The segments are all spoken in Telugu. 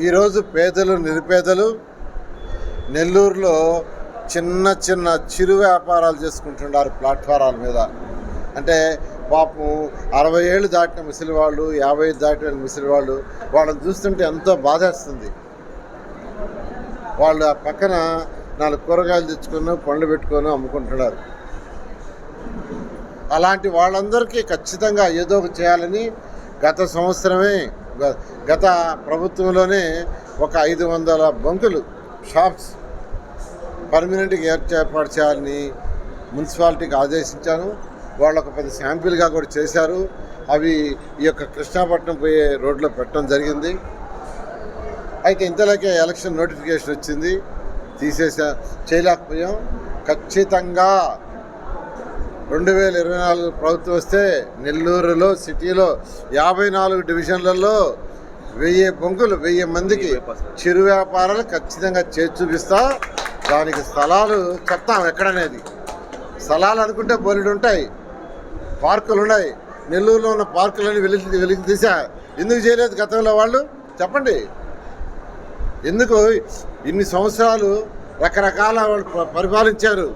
ఈరోజు పేదలు నిరుపేదలు నెల్లూరులో చిన్న చిన్న చిరు వ్యాపారాలు చేసుకుంటున్నారు ప్లాట్ఫారాల మీద. అంటే పాపం అరవై ఏళ్ళు దాటిన ముసలి వాళ్ళు యాభై దాటిన ముసలి వాళ్ళు వాళ్ళని చూస్తుంటే ఎంతో బాధేస్తుంది. వాళ్ళు ఆ పక్కన నాలుగు కూరగాయలు తెచ్చుకొని పండ్లు పెట్టుకొని అమ్ముకుంటున్నారు. అలాంటి వాళ్ళందరికీ ఖచ్చితంగా ఏదో ఒక చేయాలని గత సంవత్సరమే గత ప్రభుత్వంలోనే ఒక ఐదు వందల బంకులు షాప్స్ పర్మనెంట్గా ఏర్పాటు చేయాలని మున్సిపాలిటీకి ఆదేశించాను. వాళ్ళు ఒక పెద్ద శాంపిల్గా కూడా చేశారు. అవి ఈ యొక్క కృష్ణాపట్నం పోయే రోడ్లో పెట్టడం జరిగింది. అయితే ఇంతలోకే ఎలక్షన్ నోటిఫికేషన్ వచ్చింది. తీసేసా చేయలేకపోయాం. ఖచ్చితంగా రెండు వేల ఇరవై నాలుగు ప్రభుత్వం వస్తే నెల్లూరులో సిటీలో యాభై నాలుగు డివిజన్లలో వెయ్యి బొంకులు వెయ్యి మందికి చిరు వ్యాపారాలు ఖచ్చితంగా చేసి చూపిస్తా. దానికి స్థలాలు చెప్తాం ఎక్కడనేది. స్థలాలు అనుకుంటే బోలెడు ఉంటాయి. పార్కులు ఉన్నాయి. నెల్లూరులో ఉన్న పార్కులని వెలికి వెలికి తీసా. ఎందుకు చేయలేదు గతంలో వాళ్ళు? చెప్పండి. ఎందుకు ఇన్ని సంవత్సరాలు రకరకాల వాళ్ళు పరిపాలించారు?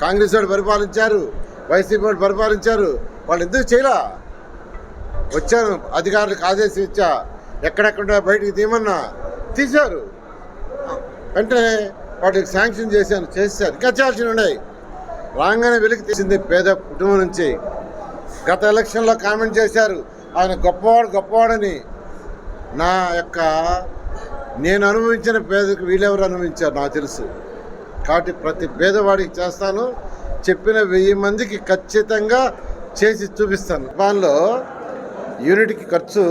కాంగ్రెస్ వాడు పరిపాలించారు. వైసీపీ పరిపాలించారు. వాళ్ళు ఎందుకు చేయలా? వచ్చాను అధికారులకు ఆదేశం ఇచ్చా ఎక్కడెక్కడ బయటికి తీయమన్నా తీశారు. వెంటనే వాటికి శాంక్షన్ చేశాను చేశారు. ఇంకా చేయాల్సిన ఉన్నాయి. రాగానే వెలికి తీసింది పేద కుటుంబం నుంచి. గత ఎలక్షన్లో కామెంట్ చేశారు. ఆయన గొప్పవాడు గొప్పవాడని. నా యొక్క నేను అనుభవించిన పేదకు వీళ్ళెవరు అనుభవించారు? నాకు తెలుసు. కాబట్టి ప్రతి పేదవాడికి చేస్తాను. చెప్పిన వెయ్యి మందికి ఖచ్చితంగా చేసి చూపిస్తాను. దానిలో యూనిట్కి ఖర్చు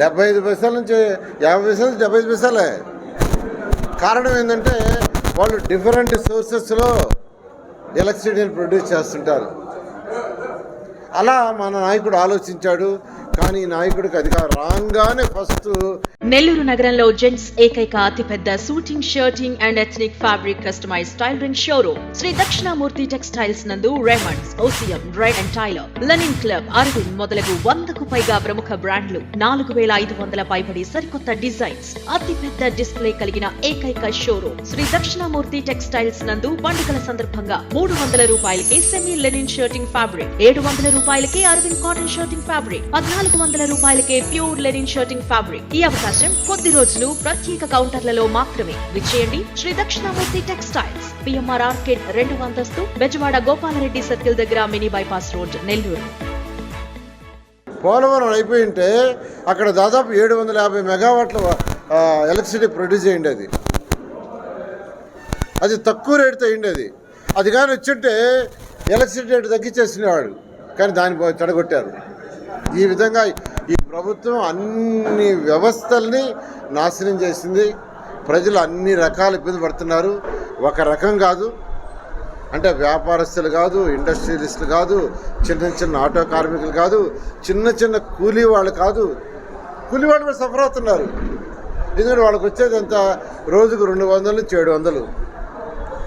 డెబ్బై ఐదు పైసల నుంచి యాభై పైసల నుంచి డెబ్బై ఐదు పైసలే. కారణం ఏంటంటే వాళ్ళు డిఫరెంట్ సోర్సెస్లో ఎలక్ట్రిసిటీని ప్రొడ్యూస్ చేస్తుంటారు. అలా మన నాయకుడు ఆలోచించాడు. కానీ నాయకుడికి అధికారం రాగానే ఫస్ట్ నెల్లూరు నగరంలో జెంట్స్ ఏకైక అతిపెద్ద suiting shirting and ethnic fabric customise tailoring showroom. Sri Dakshinamurthy textiles నందు Raymonds OCM red and Taylor linen club Arvind మొదలగు వందకు పైగా ప్రముఖ బ్రాండ్లు నాలుగు వేల ఐదు వందల పైబడి సరికొత్త డిజైన్స్ అతిపెద్ద డిస్ప్లే కలిగిన ఏకైక షోరూమ్. శ్రీ దక్షిణామూర్తి టెక్స్టైల్స్ నందు పండుగల సందర్భంగా మూడు వందల రూపాయలకే సెమీ లెనిన్ షర్టింగ్ ఫ్యాబ్రిక్ ఏడు వందల రూపాయలకే అరవింద్ కాటన్ షర్టింగ్ ఫ్యాబ్రిక్ పద్నాలుగు వందల రూపాయలకే ప్యూర్ లెనిన్ షర్టింగ్ ఫ్యాబ్రిక్. ఈ అవకాశం కొద్ది రోజులు ప్రత్యేక కౌంటర్లలో మాత్రమే. విచ్చేయండి Sri Dakshinamurthy textiles. PMR arcade రెండు అంతస్తు బెజవాడ గోపాలరెడ్డి సర్కిల్ దగ్గర mini bypass road Nellore. Polavaram అయిపోయి ఉంటే అక్కడ దాదాపు ఏడు వందల యాభై మెగావాట్ల ఎలక్ట్రిసిటీ ప్రొడ్యూస్ అయ్యింది అది. అది తక్కువ రేటుతో అయ్యింది అది. అది కానీ వచ్చింటే ఎలక్ట్రిసిటీ రేటు తగ్గించేసినవాడు కానీ దాన్ని తడగొట్టారు. ఈ విధంగా ఈ ప్రభుత్వం అన్ని వ్యవస్థల్ని నాశనం చేసింది. ప్రజలు అన్ని రకాల ఇబ్బంది పడుతున్నారు. ఒక రకం కాదు. అంటే వ్యాపారస్తులు కాదు ఇండస్ట్రియలిస్టులు కాదు చిన్న చిన్న ఆటో కార్మికులు కాదు చిన్న చిన్న కూలీ వాళ్ళు కాదు. కూలీ వాళ్ళు కూడా సఫర్ అవుతున్నారు. ఎందుకంటే వాళ్ళకి వచ్చేది ఎంత? రోజుకు రెండు వందలు నుంచి ఏడు వందలు.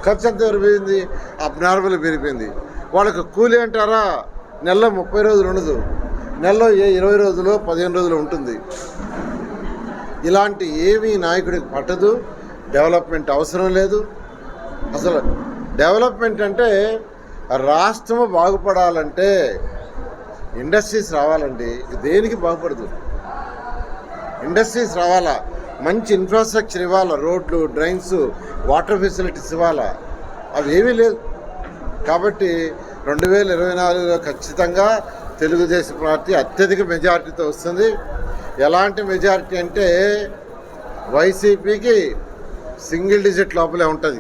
ఖర్చు ఎంత పెరిగిపోయింది అబ్నార్మల్ పెరిగిపోయింది. వాళ్ళకి కూలీ అంటారా? నెలలో ముప్పై రోజులు ఉండదు. నెలలో ఏ ఇరవై రోజులు పదిహేను రోజులు ఉంటుంది. ఇలాంటి ఏమీ నాయకుడికి పట్టదు. డెవలప్మెంట్ అవసరం లేదు. అసలు డెవలప్మెంట్ అంటే రాష్ట్రము బాగుపడాలంటే ఇండస్ట్రీస్ రావాలండి. దేనికి బాగుపడదు? ఇండస్ట్రీస్ రావాలా? మంచి ఇన్ఫ్రాస్ట్రక్చర్ ఇవ్వాలా? రోడ్లు డ్రైన్స్ వాటర్ ఫెసిలిటీస్ ఇవ్వాలా? అవి ఏమీ లేదు కాబట్టి రెండు వేల ఇరవై నాలుగులో ఖచ్చితంగా తెలుగుదేశం పార్టీ అత్యధిక మెజారిటీతో వస్తుంది. ఎలాంటి మెజారిటీ అంటే వైసీపీకి సింగిల్ డిజిట్ లోపలే ఉంటుంది.